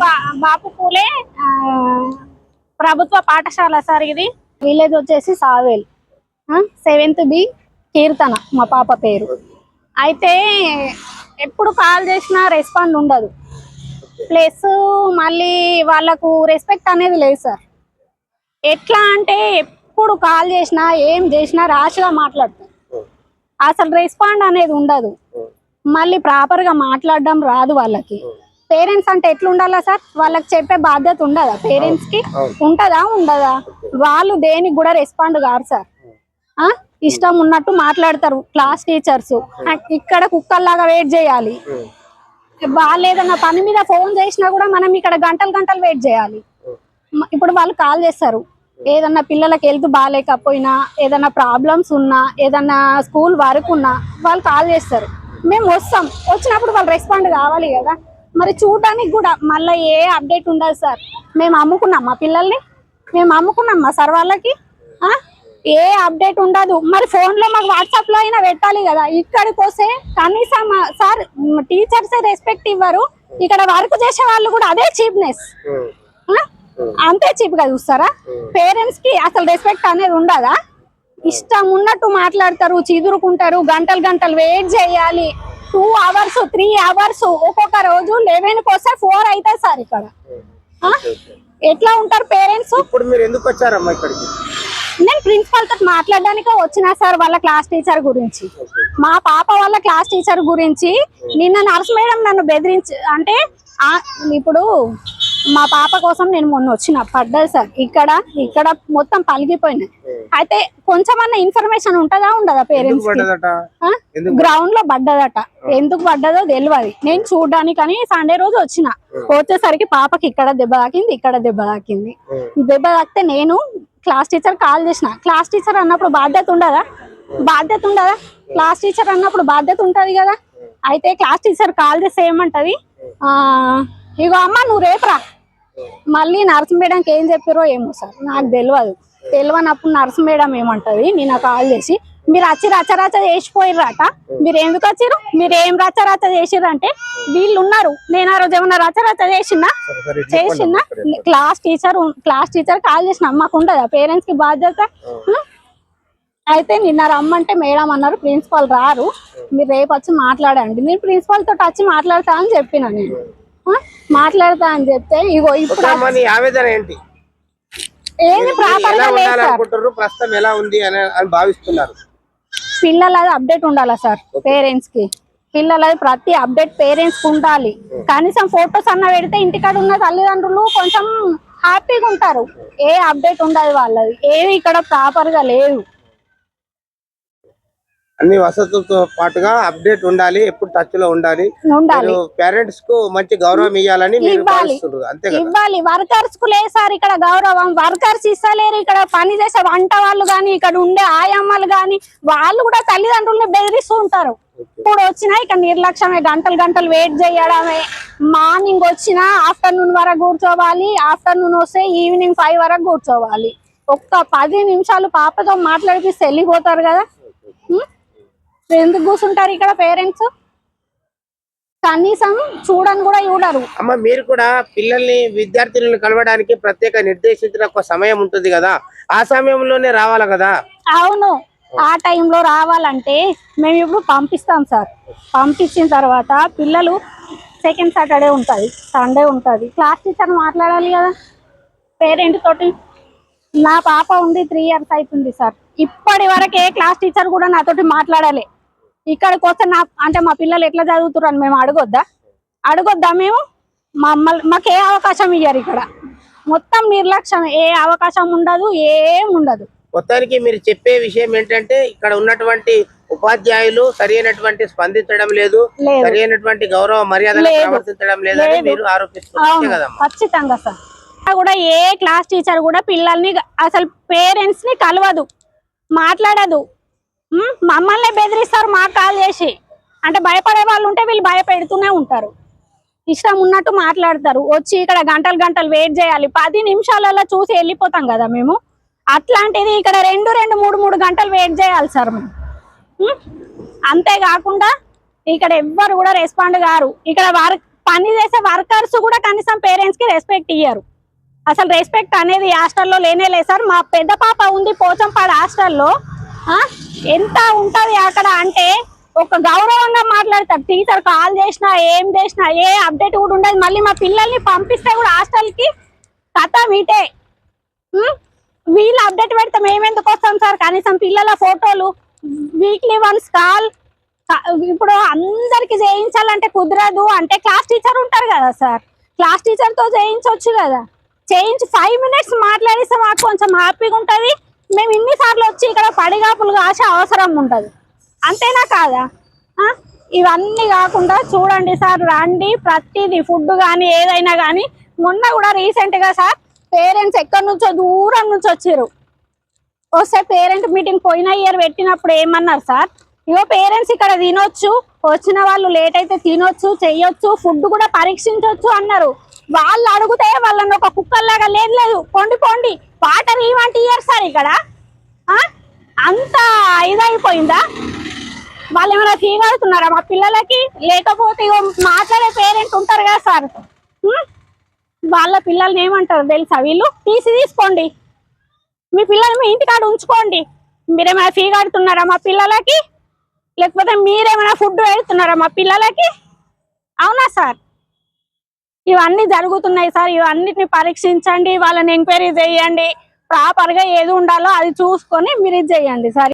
బా- బాపు పూలే ప్రభుత్వ పాఠశాల సార్ ఇది. విలేజ్ వచ్చేసి సావేల్. సెవెంత్ బి కీర్తన మా పాప పేరు. అయితే ఎప్పుడు కాల్ చేసినా రెస్పాండ్ ఉండదు. ప్లస్ మళ్ళీ వాళ్ళకు రెస్పెక్ట్ అనేది లేదు సార్. ఎట్లా అంటే ఎప్పుడు కాల్ చేసినా ఏం చేసినా రాష్గా మాట్లాడతారు. అసలు రెస్పాండ్ అనేది ఉండదు. మళ్ళీ ప్రాపర్గా మాట్లాడడం రాదు వాళ్ళకి. పేరెంట్స్ అంటే ఎట్లా ఉండాలా సార్? వాళ్ళకి చెప్పే బాధ్యత ఉండదా? పేరెంట్స్కి ఉంటదా ఉండదా? వాళ్ళు దేనికి కూడా రెస్పాండ్ కారు సార్. ఆ? ఇష్టం ఉన్నట్టు మాట్లాడతారు క్లాస్ టీచర్స్. ఇక్కడ కుక్కల్లాగా వెయిట్ చేయాలి. వాళ్ళు ఏదైనా పని మీద ఫోన్ చేసినా కూడా మనం ఇక్కడ గంటలు గంటలు వెయిట్ చేయాలి. ఇప్పుడు వాళ్ళు కాల్ చేస్తారు. ఏదన్నా పిల్లలకి హెల్త్ బాగాలేకపోయినా ఏదన్నా ప్రాబ్లమ్స్ ఉన్నా ఏదన్నా స్కూల్ వరకు ఉన్నా వాళ్ళు కాల్ చేస్తారు. మేము వస్తాం. వచ్చినప్పుడు వాళ్ళు రెస్పాండ్ కావాలి కదా. మరి చూడడానికి కూడా మళ్ళీ ఏ అప్డేట్ ఉండదు సార్. మేము అమ్ముకున్నాం మా పిల్లల్ని. మేము అమ్ముకున్నాం మా సార్ వాళ్ళకి? ఏ అప్డేట్ ఉండదు. మరి ఫోన్లో మాకు వాట్సాప్లో అయినా పెట్టాలి కదా. ఇక్కడికి వస్తే కనీసం సార్ టీచర్స్ రెస్పెక్ట్ ఇవ్వరు. ఇక్కడ వర్క్ చేసే వాళ్ళు కూడా అదే చీప్నెస్. అంతే చీప్గా చూస్తారా? పేరెంట్స్కి అసలు రెస్పెక్ట్ అనేది ఉండదా? ఇష్టం ఉన్నట్టు మాట్లాడతారు చిదురుకుంటారు గంటలు గంటలు వెయిట్ చేయాలి. టూ అవర్స్ త్రీ అవర్స్ ఒక్కొక్క రోజు లెవెన్కి వస్తే ఫోర్ అవుతాయి సార్ ఇక్కడ? ఎట్లా ఉంటారు పేరెంట్స్? ఇప్పుడు మీరు ఎందుకు వచ్చారమ్మా ఇక్కడికి? నేను ప్రిన్సిపల్తో మాట్లాడడానికి వచ్చినా సార్ వాళ్ళ క్లాస్ టీచర్ గురించి. మా పాప వాళ్ళ క్లాస్ టీచర్ గురించి నిన్న నర్స్ మేడం నన్ను బెదిరించి అంటే ఇప్పుడు మా పాప కోసం నేను మొన్న వచ్చిన పడ్డది సార్. ఇక్కడ ఇక్కడ మొత్తం పలిగిపోయినాయి. అయితే కొంచెమన్నా ఇన్ఫర్మేషన్ ఉంటుందా ఉండదా పేరెంట్స్ గ్రౌండ్లో పడ్డదట. ఎందుకు పడ్డదో తెలియదు నేను చూడడానికని సండే రోజు వచ్చిన. వచ్చేసరికి పాపకి ఇక్కడ దెబ్బ తాకింది ఇక్కడ దెబ్బ తాకింది. దెబ్బ తాకితే నేను క్లాస్ టీచర్ కాల్ చేసిన. క్లాస్ టీచర్ అన్నప్పుడు బాధ్యత ఉండదా? బాధ్యత ఉండదా? క్లాస్ టీచర్ అన్నప్పుడు బాధ్యత ఉంటది కదా? అయితే క్లాస్ టీచర్ కాల్ చేస్తే ఏమంటది? ఆ ఇగో అమ్మ నువ్వు రేపురా. మళ్ళీ నర్స్ మేడంకి ఏం చెప్పారో ఏమో సార్ నాకు తెలియదు తెలియనప్పుడు నర్స్ మేడం ఏమంటది? నేను కాల్ చేసి మీరు వచ్చి రచరచ చేసిపోయిర్రట. మీరు ఎందుకు వచ్చిర్రు? మీరు ఏం రచరచ చేసిర్రు అంటే వీళ్ళు ఉన్నారు నేను ఆ రోజు ఏమన్నా రచరచ చేసినా? చేసినా. Class teacher class teacher call చేసిన మాకు ఉండదా పేరెంట్స్కి బాధ్యత? అయితే నిన్న రమ్మంటే మేడం అన్నారు ప్రిన్సిపాల్ రారు. మీరు రేపు వచ్చి మాట్లాడండి. నేను ప్రిన్సిపాల్ తోటి వచ్చి మాట్లాడతా అని చెప్పిన నేను? మాట్లాడతా అని చెప్తే ఇగో ఇప్పుడు నీ ఆవేదన ఏంటి? ఏది మీరు ప్రాపర్ ఎలా గా లేదు సార్. ఉండాలనుకుంటారు ప్రస్తుతం ఎలా ఉంది అని అని భావిస్తున్నారు. పిల్లలది అప్డేట్ ఉండాలా సార్ పేరెంట్స్కి పిల్లలది ప్రతి అప్డేట్ పేరెంట్స్కి ఉండాలి కనీసం ఫొటోస్ అన్న పెడితే ఇంటికాడ ఉన్న తల్లిదండ్రులు కొంచెం హ్యాపీగా ఉంటారు. ఏ అప్డేట్ ఉండదు వాళ్ళది. ఏది ఇక్కడ ప్రాపర్గా లేదు. అన్ని వసతులతో పాటుగా అప్డేట్ ఉండాలి ఎప్పుడు టచ్లో ఉండాలి. పేరెంట్స్కు మంచి గౌరవం ఇవ్వాలని ఇవ్వాలి. వర్కర్స్కు లేదు సార్ ఇక్కడ గౌరవం. వర్కర్స్ ఇస్తలేరు ఇక్కడ పని చేసే వంట వాళ్ళు గాని ఇక్కడ ఉండే ఆయమ్మలు గాని వాళ్ళు కూడా తల్లిదండ్రుల్ని బెదిరిస్తూ ఉంటారు. ఇప్పుడు వచ్చినా ఇక్కడ నిర్లక్ష్యమే గంటలు గంటలు వెయిట్ చేయడమే. మార్నింగ్ వచ్చినా ఆఫ్టర్నూన్ వరకు కూర్చోవాలి ఆఫ్టర్నూన్ వస్తే ఈవినింగ్ ఫైవ్ వరకు కూర్చోవాలి. ఒక్క పది నిమిషాలు పాపతో మాట్లాడిపిస్తే వెళ్ళిపోతారు కదా? ఎందుకు కూర్చుంటారు ఇక్కడ పేరెంట్స్? కనీసం చూడని కూడా చూడరు. అమ్మ మీరు కూడా పిల్లల్ని విద్యార్థులను కలవడానికి ప్రత్యేక నిర్దేశించిన ఒక సమయం ఉంటుంది కదా. ఆ సమయంలోనే రావాలి కదా? అవును. ఆ టైంలో రావాలంటే మేము ఇప్పుడు పంపిస్తాం సార్. పంపించిన తర్వాత పిల్లలు సెకండ్ సాటర్డే ఉంటుంది సండే ఉంటుంది. క్లాస్ టీచర్ మాట్లాడాలి కదా. పేరెంట్ తోటి. నా పాప ఉంది త్రీ ఇయర్స్ అవుతుంది సార్. ఇప్పటి వరకు ఏ క్లాస్ టీచర్ కూడా నాతోటి మాట్లాడాలి. ఇక్కడికి వస్తే నా అంటే మా పిల్లలు ఎట్లా చదువుతున్నారు అని మేము అడగొద్దా? అడగొద్దా మేము? మమ్మల్ని మాకు ఏ అవకాశం ఇయ్యారు ఇక్కడ. మొత్తం నిర్లక్ష్యం ఏ అవకాశం ఉండదు ఏం ఉండదు. మొత్తానికి మీరు చెప్పే విషయం ఏంటంటే ఇక్కడ ఉన్నటువంటి ఉపాధ్యాయులు సరైనటువంటి స్పందించడం లేదు. సరైనటువంటి గౌరవ మర్యాదలు. ప్రవర్తించడం లేదని. మీరు ఆరోపిస్తున్నారు. ఖచ్చితంగా సార్. కూడా ఏ క్లాస్ టీచర్ కూడా పిల్లల్ని అసలు పేరెంట్స్ని కలవదు మాట్లాడదు. మమ్మల్ని బెదిరిస్తారు మాకు కాల్ చేసి. అంటే భయపడే వాళ్ళు ఉంటే వీళ్ళు భయపెడుతూనే ఉంటారు. ఇష్టం ఉన్నట్టు మాట్లాడతారు. వచ్చి ఇక్కడ గంటలు గంటలు వెయిట్ చేయాలి. పది నిమిషాలలో చూసి వెళ్ళిపోతాం కదా మేము. అట్లాంటిది ఇక్కడ రెండు రెండు మూడు మూడు గంటలు వెయిట్ చేయాలి సార్ మేము. అంతేకాకుండా ఇక్కడ ఎవ్వరు కూడా రెస్పాండ్ కారు. ఇక్కడ వర్క్ పని చేసే వర్కర్స్ కూడా కనీసం పేరెంట్స్కి రెస్పెక్ట్ ఇయ్యరు. అసలు రెస్పెక్ట్ అనేది హాస్టల్లో లేనే లేదు సార్. మా పెద్ద పాప ఉంది పోచంపాడు హాస్టల్లో. ఎంత ఉంటది అక్కడ అంటే ఒక గౌరవంగా మాట్లాడతారు టీచర్ కాల్ చేసినా ఏం చేసినా ఏ అప్డేట్ కూడా ఉండదు. మళ్ళీ మా పిల్లల్ని పంపిస్తే కూడా హాస్టల్కి కథ మీటే వీళ్ళు అప్డేట్ పెడితే మేము వస్తాం సార్? కనీసం పిల్లల ఫోటోలు వీక్లీ వన్స్ కాల్ ఇప్పుడు అందరికి చేయించాలంటే కుదరదు అంటే క్లాస్ టీచర్ ఉంటారు కదా సార్? క్లాస్ టీచర్తో చేయించవచ్చు కదా? చేయించి ఫైవ్ మినిట్స్ మాట్లాడిస్తే మాకు కొంచెం హ్యాపీగా ఉంటుంది. మేము ఇన్నిసార్లు వచ్చి ఇక్కడ పడిగాపులు కాసే అవసరం ఉంటుంది. అంతేనా కాదా? ఇవన్నీ కాకుండా చూడండి సార్ రండి ప్రతిదీ ఫుడ్ కానీ ఏదైనా కానీ మొన్న కూడా రీసెంట్గా సార్ పేరెంట్స్ ఎక్కడి నుంచో దూరం నుంచి వచ్చారు వస్తే పేరెంట్ మీటింగ్ పోయిన ఇయర్ పెట్టినప్పుడు ఏమన్నారు సార్? ఇగో పేరెంట్స్ ఇక్కడ తినొచ్చు వచ్చిన వాళ్ళు లేట్ అయితే తినొచ్చు చెయ్యొచ్చు ఫుడ్ కూడా పరీక్షించవచ్చు అన్నారు. వాళ్ళు అడిగితే వాళ్ళని ఒక కుక్కల్లాగా లేదు లేదు పొండి పొండి. వాటర్ ఇవంటి ఇయర్ సార్ ఇక్కడ. అంత ఇదైపోయిందా? వాళ్ళు ఏమైనా తీగలుతున్నారా మా పిల్లలకి లేకపోతే ఇగో మాట్లాడే పేరెంట్ ఉంటారు కదా సార్. వాళ్ళ పిల్లల్ని ఏమంటారు తెలుసా వీళ్ళు? తీసి తీసుకోండి. మీ పిల్లల్ని మీ ఇంటికాడ ఉంచుకోండి. మీరేమైనా ఫీ కడుతున్నారా మా పిల్లలకి? లేకపోతే మీరేమైనా ఫుడ్ పెడుతున్నారా మా పిల్లలకి? అవునా సార్? ఇవన్నీ జరుగుతున్నాయి సార్. ఇవన్నిటిని పరీక్షించండి వాళ్ళని ఎంక్వైరీ చేయండి. ప్రాపర్గా ఏది ఉండాలో అది చూసుకొని మీరు ఇది చేయండి సార్.